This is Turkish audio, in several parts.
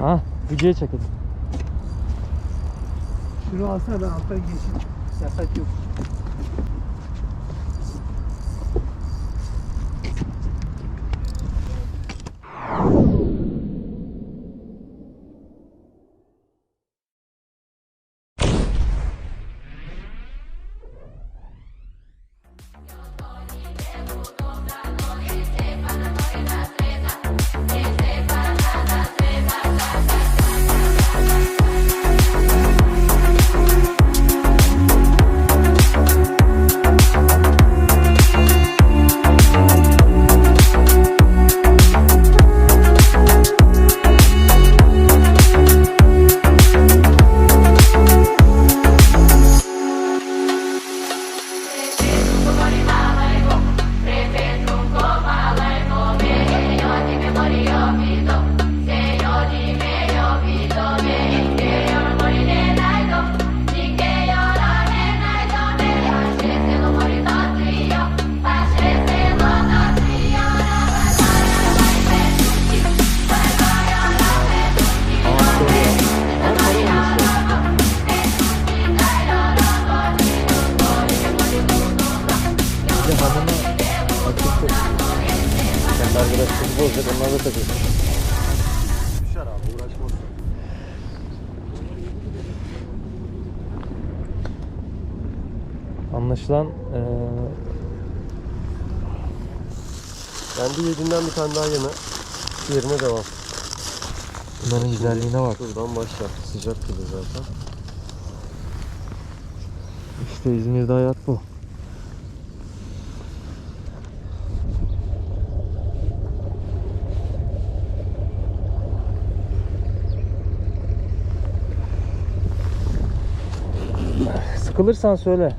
Ha, videoya çekelim. Şunu alsana ben alttan geçeyim. Yasak yok. Anlaşılan eee Kendi yediğinden bir tane daha yeme. Yerine devam. bunların güzelliğine bak. Şuradan başla. Sıcak gibi zaten. İşte İzmir'de hayat bu. Sıkılırsan söyle.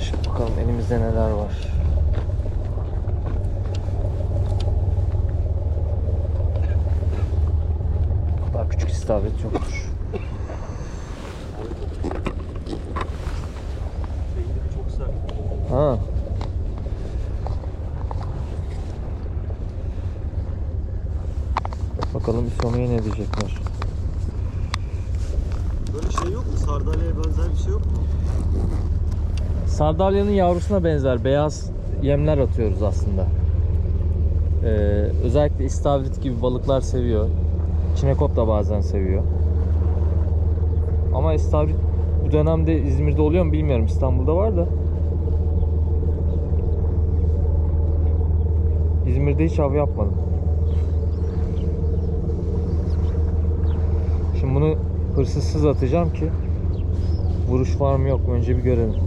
Şimdi bakalım elimizde neler var. İstavrit yoktur. Ha. Bakalım Üsamiye ne diyecekler. Böyle şey yok mu? Sardalya'ya benzer bir şey yok mu? Sardalyanın yavrusuna benzer beyaz yemler atıyoruz aslında. Ee, özellikle istavrit gibi balıklar seviyor. Çinekop da bazen seviyor. Ama istavrit bu dönemde İzmir'de oluyor mu bilmiyorum. İstanbul'da var da. İzmir'de hiç av yapmadım. Şimdi bunu hırsızsız atacağım ki vuruş var mı yok mu önce bir görelim.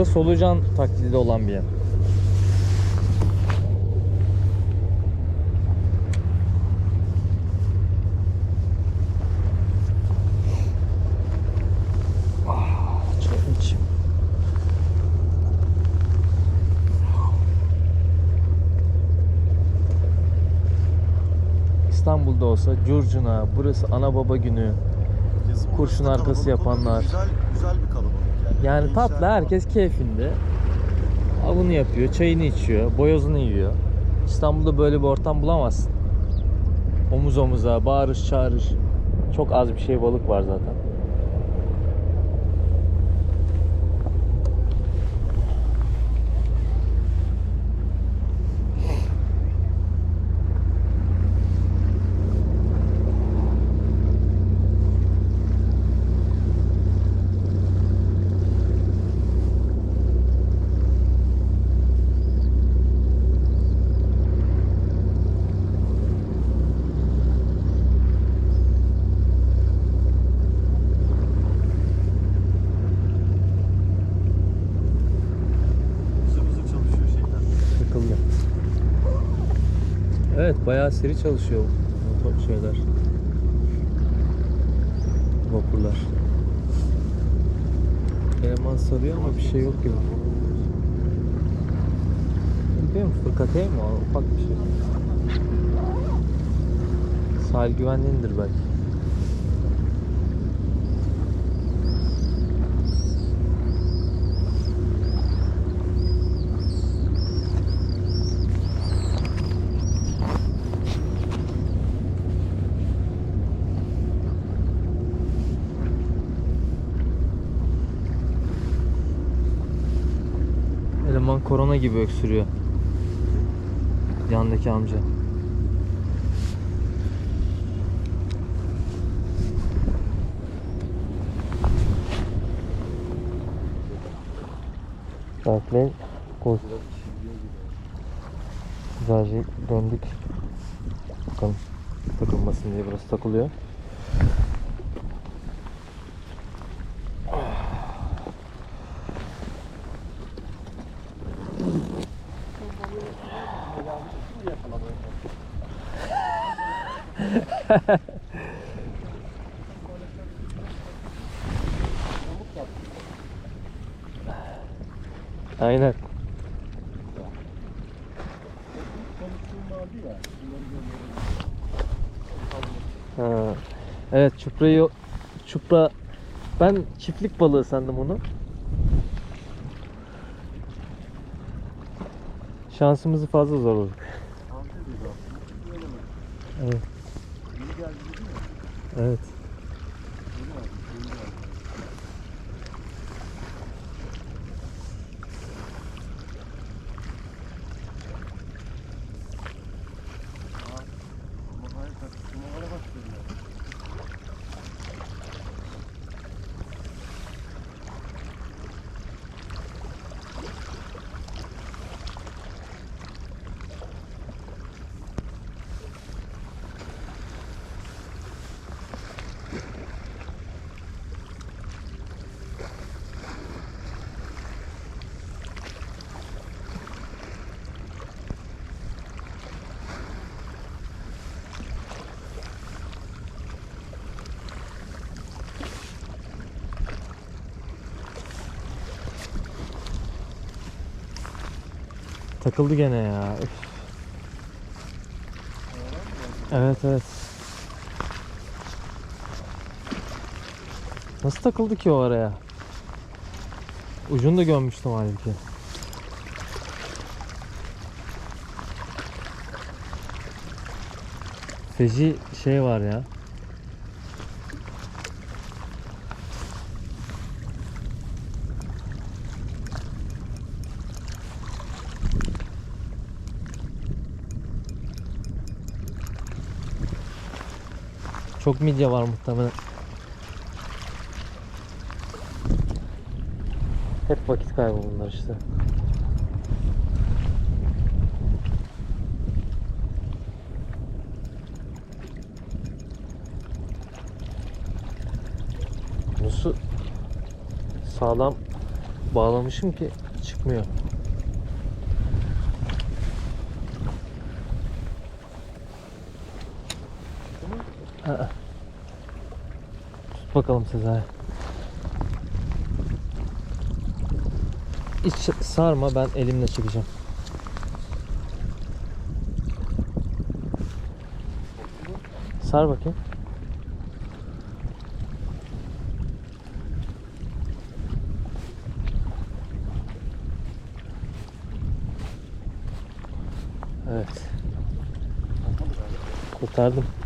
Da solucan taklidi olan bir yer. Ah. İstanbul'da olsa curcuna, burası ana baba günü. Yazın Kurşun arkası yapanlar. Güzel, güzel bir kalabalık yani. Tatlı herkes keyfinde. Avını yapıyor, çayını içiyor, boyozunu yiyor. İstanbul'da böyle bir ortam bulamazsın. Omuz omuza, bağırış çağırış. Çok az bir şey balık var zaten. Bızır bızır çalışıyor şeyler. Sıkıldı. Evet bayağı seri çalışıyor motor şeyler. vapurlar. Eleman sarıyor ama bir şey yok gibi. Değil mi? Fırkatey mi o? Ufak bir şey. Sahil güvenliğindir belki. Eleman korona gibi öksürüyor. Yandaki amca. Berkeley koş. Güzelce döndük. Bakalım takılmasın diye burası takılıyor. Aynen. Ha. Evet çuprayı çupra ben çiftlik balığı sandım onu. Şansımızı fazla zorladık. Evet. Evet. Takıldı gene ya. Üf. Evet evet. Nasıl takıldı ki o araya? Ucunu da gömmüştüm halbuki. Feci şey var ya. Çok midye var muhtemelen. Hep vakit kaybı bunlar işte. Nasıl sağlam bağlamışım ki çıkmıyor. Bakalım Sezai. Hiç sarma ben elimle çekeceğim. Sar bakayım. Evet. Kurtardım.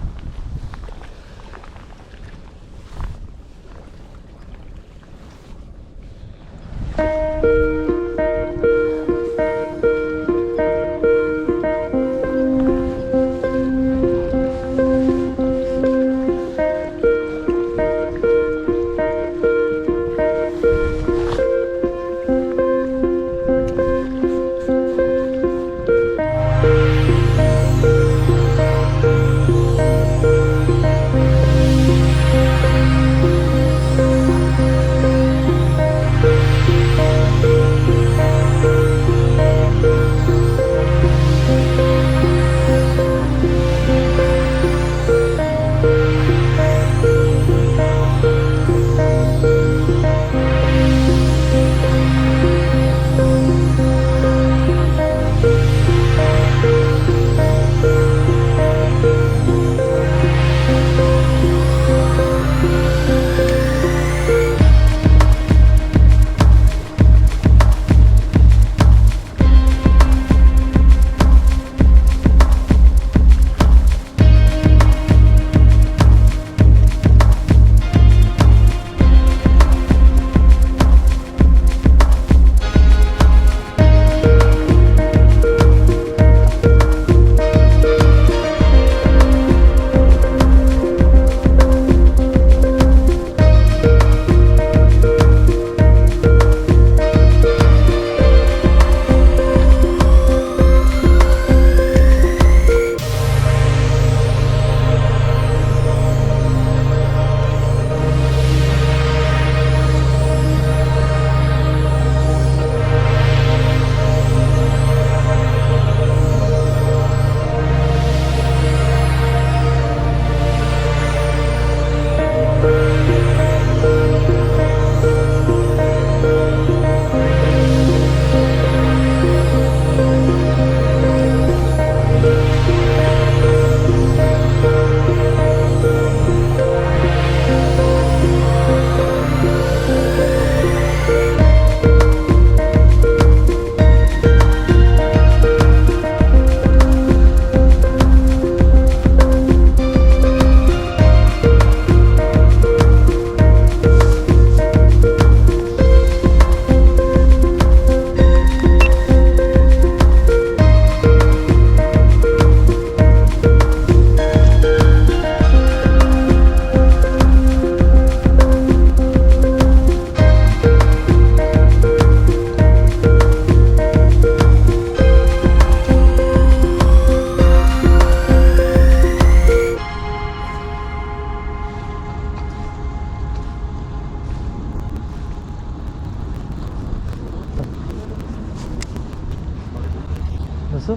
Nasıl?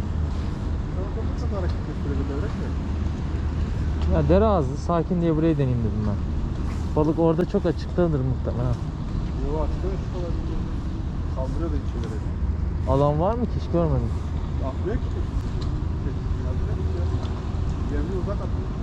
Çok hareket gösteriyor devrek mi? Ya dere ağzı sakin diye burayı deneyeyim dedim ben. Balık orada çok açıktadır muhtemelen. Yo açıkta ışık olabilir. Kaldırıyor da içeri. Alan var mı ki hiç görmedim. Atlıyor ki. Gemi uzak atıyor.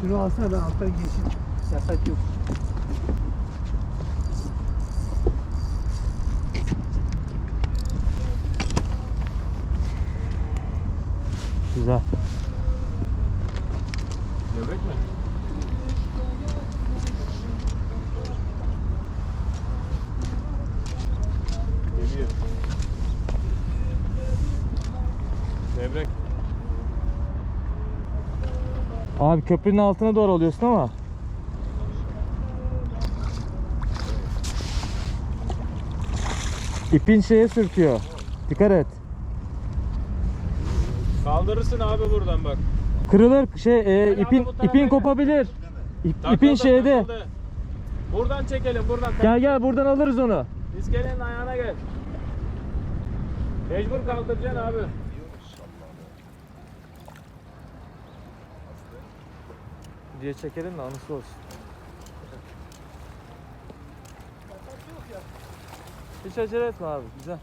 Şunu alsana ben alttan geçeyim. Yasak yok. Güzel. Abi köprünün altına doğru alıyorsun ama. İpin şeye sürtüyor. Dikkat et. Kaldırırsın abi buradan bak. Kırılır şey e, abi ipin bu tarafa ipin gel. kopabilir. İp, Takıldı, ipin şeyde. takıldı. Buradan çekelim buradan. Gel gel buradan alırız onu. İskelenin ayağına gel. Mecbur kaldıracaksın abi. Diye çekelim de anısı olsun. Hiç acele etme abi güzel.